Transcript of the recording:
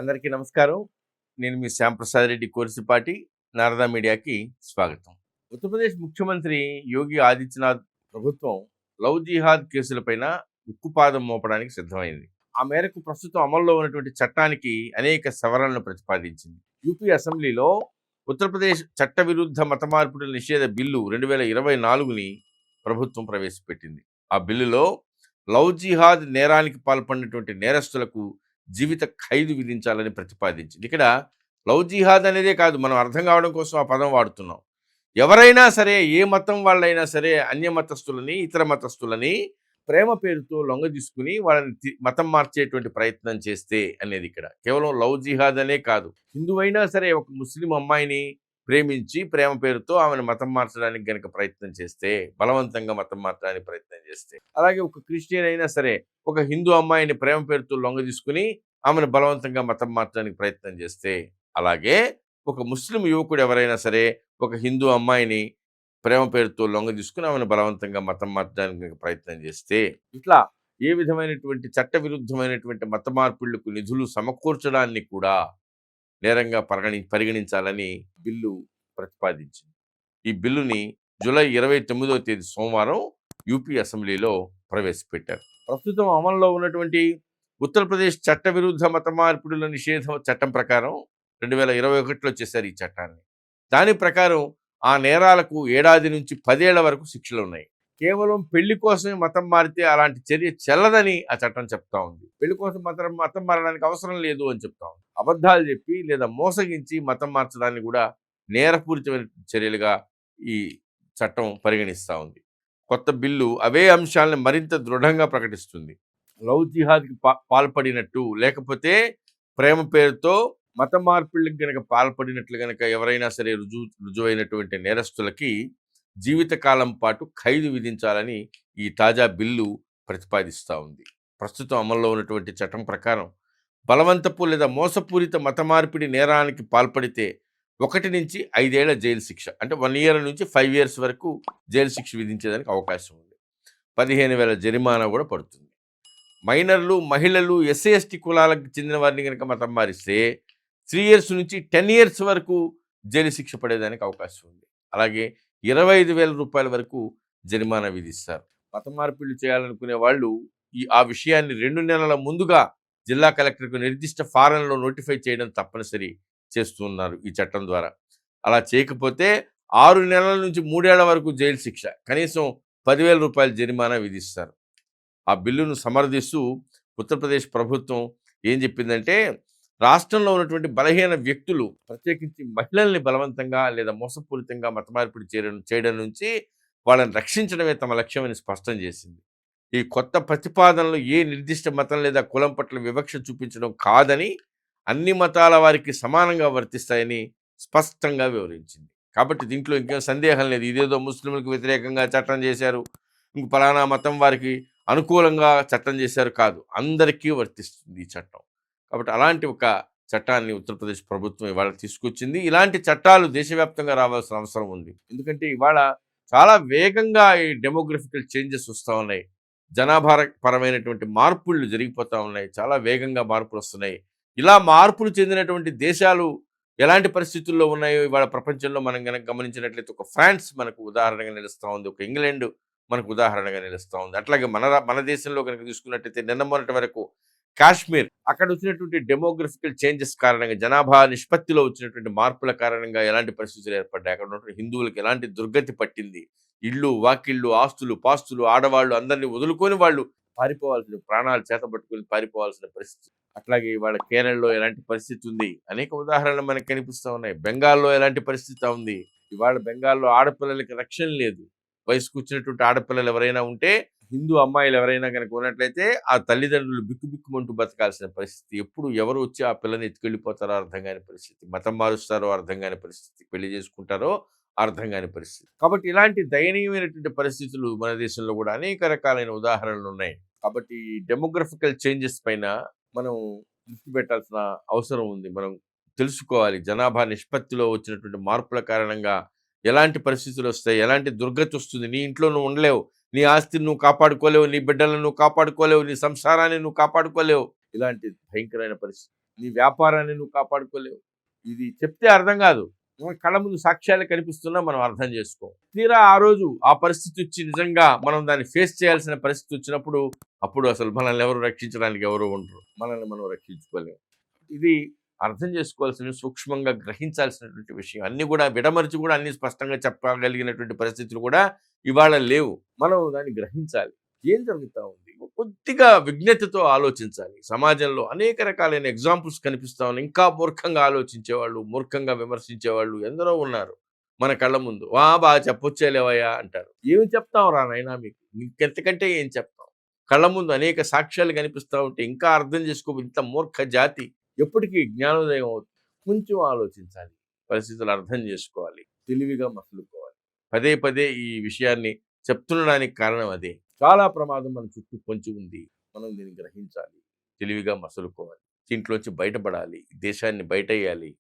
అందరికీ నమస్కారం. నేను మీ శ్యాంప్రసాద్ రెడ్డి కోరిసిపాటి నారదా మీడియాకి స్వాగతం. ఉత్తరప్రదేశ్ ముఖ్యమంత్రి యోగి ఆదిత్యనాథ్ ప్రభుత్వం లవ్ జిహాద్ కేసులపైన ఉక్కుపాదం మోపడానికి సిద్ధమైంది. ఆ మేరకు ప్రస్తుతం అమల్లో ఉన్నటువంటి చట్టానికి అనేక సవరణలు ప్రతిపాదించింది. యూపీ అసెంబ్లీలో ఉత్తరప్రదేశ్ చట్ట విరుద్ధ మత మార్పుల నిషేధ బిల్లు రెండు వేల ఇరవై నాలుగుని ప్రభుత్వం ప్రవేశపెట్టింది. ఆ బిల్లులో లవ్ జిహాద్ నేరానికి పాల్పడినటువంటి నేరస్తులకు జీవిత ఖైదు విధించాలని ప్రతిపాదించింది. ఇక్కడ లవ్ జిహాద్ అనేదే కాదు మనం అర్థం కావడం కోసం ఆ పదం వాడుతున్నాం. ఎవరైనా సరే ఏ మతం వాళ్ళైనా సరే అన్య మతస్థులని ఇతర మతస్థులని ప్రేమ పేరుతో లొంగ తీసుకుని వాళ్ళని తి- మతం మార్చేటువంటి ప్రయత్నం చేస్తే అనేది ఇక్కడ. కేవలం లవ్ జిహాద్ అనే కాదు. హిందువైనా సరే ఒక ముస్లిం అమ్మాయిని ప్రేమించి ప్రేమ పేరుతో ఆమెను మతం మార్చడానికి గనక ప్రయత్నం చేస్తే బలవంతంగా మతం మార్చడానికి ప్రయత్నం చేస్తే అలాగే ఒక క్రిస్టియన్ అయినా సరే ఒక హిందూ అమ్మాయిని ప్రేమ పేరుతో లొంగ తీసుకుని ఆమెను బలవంతంగా మతం మార్చడానికి ప్రయత్నం చేస్తే అలాగే ఒక ముస్లిం యువకుడు ఎవరైనా సరే ఒక హిందూ అమ్మాయిని ప్రేమ పేరుతో లొంగ తీసుకుని ఆమెను బలవంతంగా మతం మార్చడానికి ప్రయత్నం చేస్తే ఇట్లా ఏ విధమైనటువంటి చట్ట విరుద్ధమైనటువంటి మత మార్పిళ్ళకు నిధులు సమకూర్చడాన్ని కూడా నేరంగా పరిగణి పరిగణించాలని బిల్లు ప్రతిపాదించింది. ఈ బిల్లుని జూలై ఇరవై తొమ్మిదవ తేదీ సోమవారం యూపీ అసెంబ్లీలో ప్రవేశపెట్టారు. ప్రస్తుతం అమల్లో ఉన్నటువంటి ఉత్తరప్రదేశ్ చట్ట విరుద్ధ మత మార్పిడుల నిషేధ చట్టం ప్రకారం రెండు వేల ఇరవై ఒకటిలో చేశారు ఈ చట్టాన్ని. దాని ప్రకారం ఆ నేరాలకు ఏడాది నుంచి పదేళ్ళ వరకు శిక్షలు ఉన్నాయి. కేవలం పెళ్ళి కోసమే మతం మారితే అలాంటి చర్య చెల్లదని ఆ చట్టం చెప్తా ఉంది. పెళ్ళి కోసం మతం మతం మారడానికి అవసరం లేదు అని చెప్తా ఉంది. అబద్ధాలు చెప్పి లేదా మోసగించి మతం మార్చడాన్ని కూడా నేరపూరితమైన చర్యలుగా ఈ చట్టం పరిగణిస్తూ ఉంది. కొత్త బిల్లు అవే అంశాలను మరింత దృఢంగా ప్రకటిస్తుంది. లవ్ జిహాద్కి పాల్పడినట్టు లేకపోతే ప్రేమ పేరుతో మత మార్పులకు గనక పాల్పడినట్లు గనక ఎవరైనా సరే రుజువు రుజువైనటువంటి నేరస్తులకి జీవితకాలం పాటు ఖైదు విధించాలని ఈ తాజా బిల్లు ప్రతిపాదిస్తూ ఉంది. ప్రస్తుతం అమల్లో ఉన్నటువంటి చట్టం ప్రకారం బలవంతపు లేదా మోసపూరిత మత మార్పిడి నేరానికి పాల్పడితే ఒకటి నుంచి ఐదేళ్ళ జైలు శిక్ష. అంటే వన్ ఇయర్ నుంచి ఫైవ్ ఇయర్స్ వరకు జైలు శిక్ష విధించేదానికి అవకాశం ఉంది. పదిహేను వేల జరిమానా కూడా పడుతుంది. మైనర్లు మహిళలు ఎస్సీ ఎస్టీ కులాలకు చెందిన వారిని కనుక మతం మారిస్తే త్రీ ఇయర్స్ నుంచి టెన్ ఇయర్స్ వరకు జైలు శిక్ష పడేదానికి అవకాశం ఉంది. అలాగే ఇరవై ఐదు వేల రూపాయల వరకు జరిమానా విధిస్తారు. మత మార్పిడి చేయాలనుకునే వాళ్ళు ఈ ఆ విషయాన్ని రెండు నెలల ముందుగా జిల్లా కలెక్టర్కు నిర్దిష్ట ఫారంలో నోటిఫై చేయడం తప్పనిసరి చేస్తున్నారు ఈ చట్టం ద్వారా. అలా చేయకపోతే ఆరు నెలల నుంచి మూడేళ్ళ వరకు జైలు శిక్ష. కనీసం పదివేల రూపాయల జరిమానా విధిస్తారు. ఆ బిల్లును సమర్థిస్తూ ఉత్తరప్రదేశ్ ప్రభుత్వం ఏం చెప్పిందంటే రాష్ట్రంలో ఉన్నటువంటి బలహీన వ్యక్తులు ప్రత్యేకించి మహిళల్ని బలవంతంగా లేదా మోసపూరితంగా మత మార్పిడి చేయడం చేయడం నుంచి వాళ్ళని రక్షించడమే తమ లక్ష్యమని స్పష్టం చేసింది. ఈ కొత్త ప్రతిపాదనలు ఏ నిర్దిష్ట మతం లేదా కులం పట్ల వివక్ష చూపించడం కాదని అన్ని మతాల వారికి సమానంగా వర్తిస్తాయని స్పష్టంగా వివరించింది. కాబట్టి దీంట్లో ఇంకేం సందేహం లేదు. ఇదేదో ముస్లింలకు వ్యతిరేకంగా చట్టం చేశారు. ఇంక పలానా మతం వారికి అనుకూలంగా చట్టం చేశారు కాదు. అందరికీ వర్తిస్తుంది ఈ చట్టం. కాబట్టి అలాంటి ఒక చట్టాన్ని ఉత్తరప్రదేశ్ ప్రభుత్వం ఇవాళ తీసుకొచ్చింది. ఇలాంటి చట్టాలు దేశవ్యాప్తంగా రావాల్సిన అవసరం ఉంది. ఎందుకంటే ఇవాళ చాలా వేగంగా ఈ డెమోగ్రఫికల్ చేంజెస్ వస్తూ ఉన్నాయి. జనాభా పరమైనటువంటి మార్పులు జరిగిపోతూ ఉన్నాయి. చాలా వేగంగా మార్పులు వస్తున్నాయి. ఇలా మార్పులు చెందినటువంటి దేశాలు ఎలాంటి పరిస్థితుల్లో ఉన్నాయో? ఇవాళ ప్రపంచంలో మనం కనుక గమనించినట్లయితే ఒక ఫ్రాన్స్ మనకు ఉదాహరణగా నిలుస్తూ ఉంది. ఒక ఇంగ్లాండ్ మనకు ఉదాహరణగా నిలుస్తూ ఉంది. అట్లాగే మన మన దేశంలో కనుక చూసుకున్నట్టయితే నిన్న మొన్నటి వరకు కాశ్మీర్ అక్కడ వచ్చినటువంటి డెమోగ్రఫికల్ చేంజెస్ కారణంగా జనాభా నిష్పత్తిలో వచ్చినటువంటి మార్పుల కారణంగా ఎలాంటి పరిస్థితులు ఏర్పడ్డాయి? అక్కడ ఉన్నటువంటి హిందువులకు ఎలాంటి దుర్గతి పట్టింది? ఇళ్ళు వాకిళ్ళు ఆస్తులు పాస్తులు ఆడవాళ్ళు అందరినీ వదులుకొని వాళ్ళు పారిపోవాల్సిన ప్రాణాలు చేతబట్టుకుని పారిపోవాల్సిన పరిస్థితి. అట్లాగే ఇవాళ కేరళలో ఎలాంటి పరిస్థితి ఉంది? అనేక ఉదాహరణలు మనకు కనిపిస్తూ ఉన్నాయి. బెంగాల్లో ఎలాంటి పరిస్థితి ఉంది? ఇవాళ బెంగాల్లో ఆడపిల్లలకి రక్షణ లేదు. వయసుకు వచ్చినటువంటి ఆడపిల్లలు ఎవరైనా ఉంటే హిందూ అమ్మాయిలు ఎవరైనా కనుక ఉన్నట్లయితే ఆ తల్లిదండ్రులు బిక్కుబిక్కుమంటూ బతకాల్సిన పరిస్థితి. ఎప్పుడు ఎవరు వచ్చి ఆ పిల్లని ఎత్తుకెళ్ళిపోతారో అర్థం కాని పరిస్థితి. మతం మారుస్తారో అర్థం కాని పరిస్థితి. పెళ్ళి చేసుకుంటారో అర్థం కాని పరిస్థితి. కాబట్టి ఇలాంటి దయనీయమైనటువంటి పరిస్థితులు మన దేశంలో కూడా అనేక రకాలైన ఉదాహరణలు ఉన్నాయి. కాబట్టి డెమోగ్రఫికల్ చేంజెస్ పైన మనం దృష్టి పెట్టాల్సిన అవసరం ఉంది. మనం తెలుసుకోవాలి. జనాభా నిష్పత్తిలో వచ్చినటువంటి మార్పుల కారణంగా ఎలాంటి పరిస్థితులు వస్తాయి? ఎలాంటి దుర్గతి వస్తుంది? నీ ఇంట్లో నువ్వు ఉండలేవు. నీ ఆస్తిని నువ్వు కాపాడుకోలేవు. నీ బిడ్డలను నువ్వు కాపాడుకోలేవు. నీ సంసారాన్ని నువ్వు కాపాడుకోలేవు. ఇలాంటి భయంకరమైన పరిస్థితి. నీ వ్యాపారాన్ని నువ్వు కాపాడుకోలేవు. ఇది చెప్తే అర్థం కాదు. కళ్ళ ముందు సాక్ష్యాలు కనిపిస్తున్నా మనం అర్థం చేసుకో తీరా ఆ రోజు ఆ పరిస్థితి వచ్చి నిజంగా మనం దాన్ని ఫేస్ చేయాల్సిన పరిస్థితి వచ్చినప్పుడు అప్పుడు అసలు మనల్ని ఎవరు రక్షించడానికి ఎవరు ఉండరు. మనల్ని మనం రక్షించుకోలేము. ఇది అర్థం చేసుకోవాల్సిన సూక్ష్మంగా గ్రహించాల్సినటువంటి విషయం. అన్ని కూడా విడమరిచి కూడా అన్ని స్పష్టంగా చెప్పగలిగినటువంటి పరిస్థితులు కూడా ఇవాళ లేవు. మనం దాన్ని గ్రహించాలి. ఏం జరుగుతూ ఉంది? కొద్దిగా విజ్ఞతతో ఆలోచించాలి. సమాజంలో అనేక రకాలైన ఎగ్జాంపుల్స్ కనిపిస్తా ఉన్నాయి. ఇంకా మూర్ఖంగా ఆలోచించేవాళ్ళు మూర్ఖంగా విమర్శించేవాళ్ళు ఎందరో ఉన్నారు మన కళ్ళ ముందు. వా బాగా చెప్పొచ్చేలేవయ్యా అంటారు. ఏమి చెప్తాం రా నాయనా మీకు? ఇంకెంతకంటే ఏం చెప్తాం కళ్ళ ముందు అనేక సాక్ష్యాలు కనిపిస్తూ ఉంటే ఇంకా అర్థం చేసుకో ఇంత మూర్ఖ జాతి ఎప్పటికీ జ్ఞానోదయం అవుతుంది. కొంచెం ఆలోచించాలి. పరిస్థితులు అర్థం చేసుకోవాలి. తెలివిగా మసులుకోవాలి. పదే పదే ఈ విషయాన్ని చెప్తుండడానికి కారణం అదే. చాలా ప్రమాదం మన చుట్టూ పొంచి ఉంది. మనం దీన్ని గ్రహించాలి. తెలివిగా మసులుకోవాలి. దీంట్లోంచి బయటపడాలి. దేశాన్ని బయటేయాలి. వేయాలి